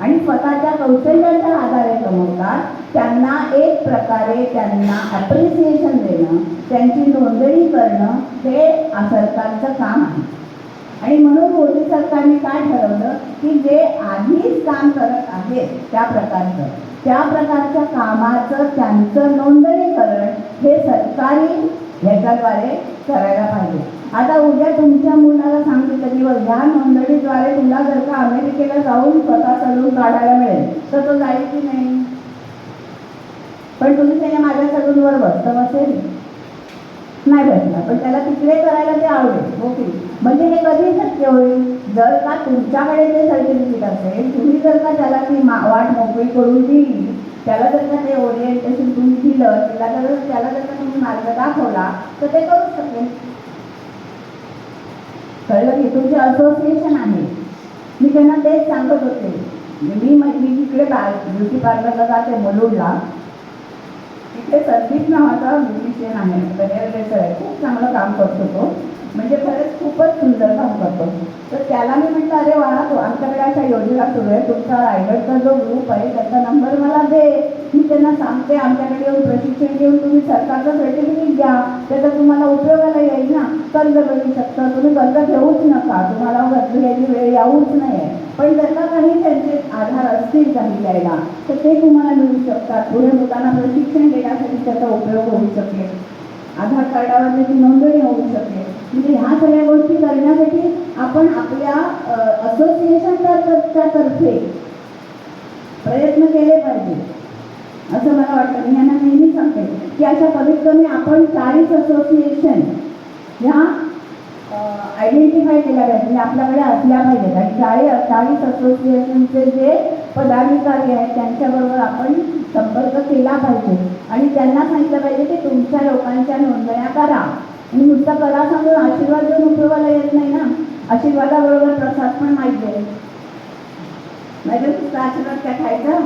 आणि स्वतःच्या कौशल्याच्या आधारे कमवतात त्यांना एक प्रकारे त्यांना ॲप्रिसिएशन देणं त्यांची नोंदणी करणं हे सरकारचं काम आहे. आणि म्हणून मोदी सरकारने काय ठरवलं? की जे आधीच काम करत आहेत त्या प्रकारचं. त्या प्रकारच्या कामाचं त्यांचं नोंदणीकरण हे सरकारी ह्याच्याद्वारे करायला पाहिजे. आता उद्या तुमच्या मुलाला सांगितलं की बघ ह्या नोंदणीद्वारे तुला जर का अमेरिकेला जाऊन स्वतः सलून काढायला मिळेल तर तो जाईल की नाही? पण तुम्ही त्याने माझ्या सलूनवर बसतं बसेल नाही बसला पण त्याला तिकडे करायला ते आवडेल. हो ओके म्हणजे हे कधी शक्य होईल? जर का तुमच्याकडे ते सर्टिफिकेट असेल तुम्ही जर का त्याला ती मा वाट मोकळी करून दिली त्याला जर का ते ओरिएंटेशन तुम्ही दिलं त्याला जर त्याला जर का तुम्ही मार्ग दाखवला तर ते करू शकेल कळलं की तुमचे असोसिएशन आहे. मी त्यांना तेच सांगत होते. म्हणजे मी मी तिकडे ब्युटी पार्लरला जाते मुलुडला तिथे संदीप नावाचा ब्युटिशियन आहे करिअर आहे. खूप चांगलं काम करतो तो. म्हणजे खरंच खूपच सुंदर काम करतो. तर त्याला मी म्हटलं अरे वा तो आमच्याकडे अशा योजना सुरू आहे. तुमचा रायगडचा जो ग्रुप आहे त्याचा नंबर मला सांगते आमच्याकडे येऊन प्रशिक्षण घेऊन तुम्ही सरकारचं सर्टिफिकेट घ्या त्याचा तुम्हाला उपयोगाला येईल ना. कर्ज मिळू शकतं तुम्ही कर्ज घेऊच नका तुम्हाला कर्ज घ्यायची वेळ येऊच नाही पण जर काही त्यांचे आधार असतील काही द्यायला तर ते तुम्हाला मिळू शकतात. पुढे मुलांना प्रशिक्षण देण्यासाठी त्याचा उपयोग होऊ शकेल. आधार कार्डावर त्याची नोंदणी होऊ शकेल. म्हणजे ह्या सगळ्या गोष्टी करण्यासाठी आपण आपल्या असोसिएशनच्या तर्फे प्रयत्न केले पाहिजे. असं मला वाटतं. मी यांना नेहमी सांगते की अशा कमीत कमी आपण चाळीस असोसिएशन ह्या आयडेंटिफाय केल्या पाहिजे. म्हणजे आपल्याकडे असल्या पाहिजेत. आणि चाळीस चाळीस असोसिएशनचे जे पदाधिकारी आहेत त्यांच्याबरोबर आपण संपर्क केला पाहिजे. आणि त्यांना सांगितलं पाहिजे की तुमच्या लोकांच्या नोंदण्या करा. आणि नुसतं करा सांगून आशीर्वाद देऊन उपयोगाला येत नाही ना. आशीर्वादाबरोबर प्रसाद पण माहीत आहे नाही तर नुसता आशीर्वाद काय खायचा?